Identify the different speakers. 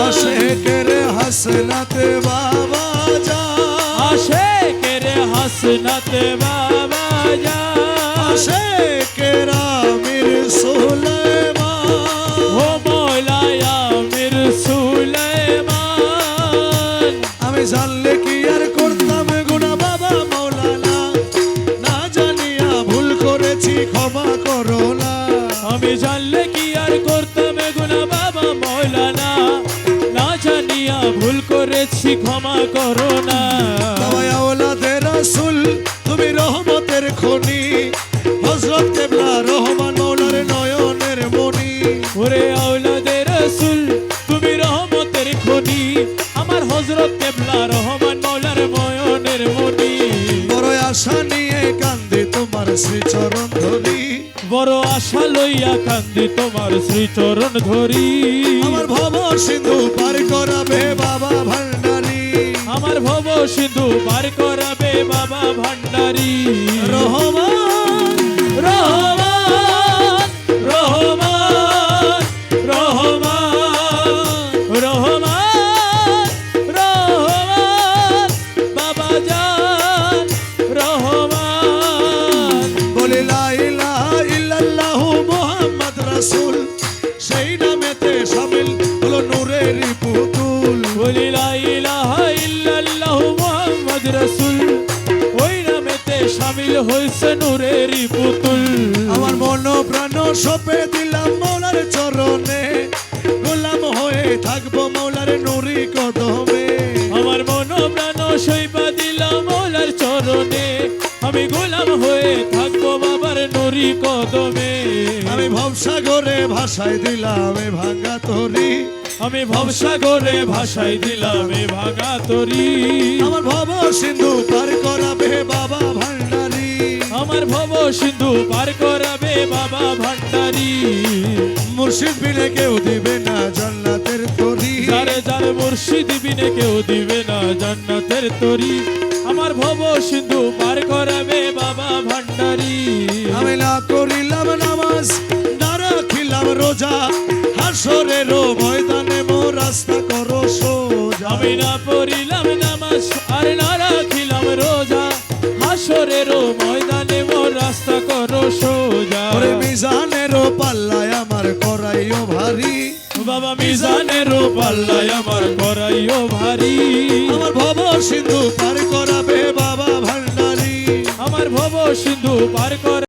Speaker 1: আশেকের হাসনাতে বাবা যা।
Speaker 2: আশেকের হাসনাতে বাবা জান
Speaker 1: আশেকের আমির সুলেমান।
Speaker 2: ও মৌলায়া মির সুলাইমান
Speaker 1: আমি জানলে কি আর করতাম গুণা বাবা মৌলানা? না জানিয়া ভুল করেছি ক্ষমা করো না।
Speaker 2: আমি জানলে কি আর করতাম জানিয়া ভুল করেছি ক্ষমা করো না।
Speaker 1: বাবা আওলাদের রাসূল তুমি রহমতের খনি। হযরত কেবলা রহমান মৌলার নয়নের মনি
Speaker 2: ওরে আওলাদের রসুল তুমি রহমতের খনি। আমার হজরত কেবলা রহমান মৌলার ময়নের মনি
Speaker 1: বড় আশা নিয়ে কান্দি তোমার শ্রীচরণ ধরি
Speaker 2: বড় আশা লইয়া কান্দি তোমার শ্রীচরণ ধরি
Speaker 1: আমার ভব সিন্ধু
Speaker 2: সিন্ধু পার করাবে বাবা ভান্ডারি।
Speaker 1: রহমান শামিল
Speaker 2: হইছে নূরেরই পুতুল।
Speaker 1: আমার মন প্রাণ সপে দিলাম মৌলার চরণে। গোলাম হয়ে থাকব মৌলার নুরি কদমে।
Speaker 2: আমার মন প্রাণ সইবা দিলাম মোলার চরণে। আমি গোলাম হয়ে থাকব বাবার নুরি কদমে।
Speaker 1: আমি ভবসাগরে ভাষায় দিলাম ভাঙ্গা তরি।
Speaker 2: আমি ভবসাগরে ভাষাই দিলাম এ ভাঙা তরি।
Speaker 1: আমার ভব সিন্ধু পার করাবে বাবা
Speaker 2: সিন্ধু পার করাবে বাবা ভান্ডারি।
Speaker 1: মুর্শিদ বিনে কেউ দিবে না জান্নাতের তরি।
Speaker 2: যারে যার মুর্শিদ বিনে কেউ দিবে না জান্নাতের তরি। আমার ভব সিন্ধু পার করাবে বাবা ভান্ডারি।
Speaker 1: আমি না করিলাম নামাজ না রাখিলাম রোজা। হাসরের ময়দানে মো রাস্তা করো সোজা।
Speaker 2: আমি না পড়িলাম নামাজ আর না রাখিলাম রোজা। হাসরের ময়দানে রাস্তা করো সোজা।
Speaker 1: ওরে মিজানের পাল্লায় আমার করাইও ভারী।
Speaker 2: বাবা মিজানের পাল্লায় আমার করাইও ভারী।
Speaker 1: আমার ভব সিন্ধু পার করাবে বাবা ভান্ডারী।
Speaker 2: আমার ভব সিন্ধু পার কর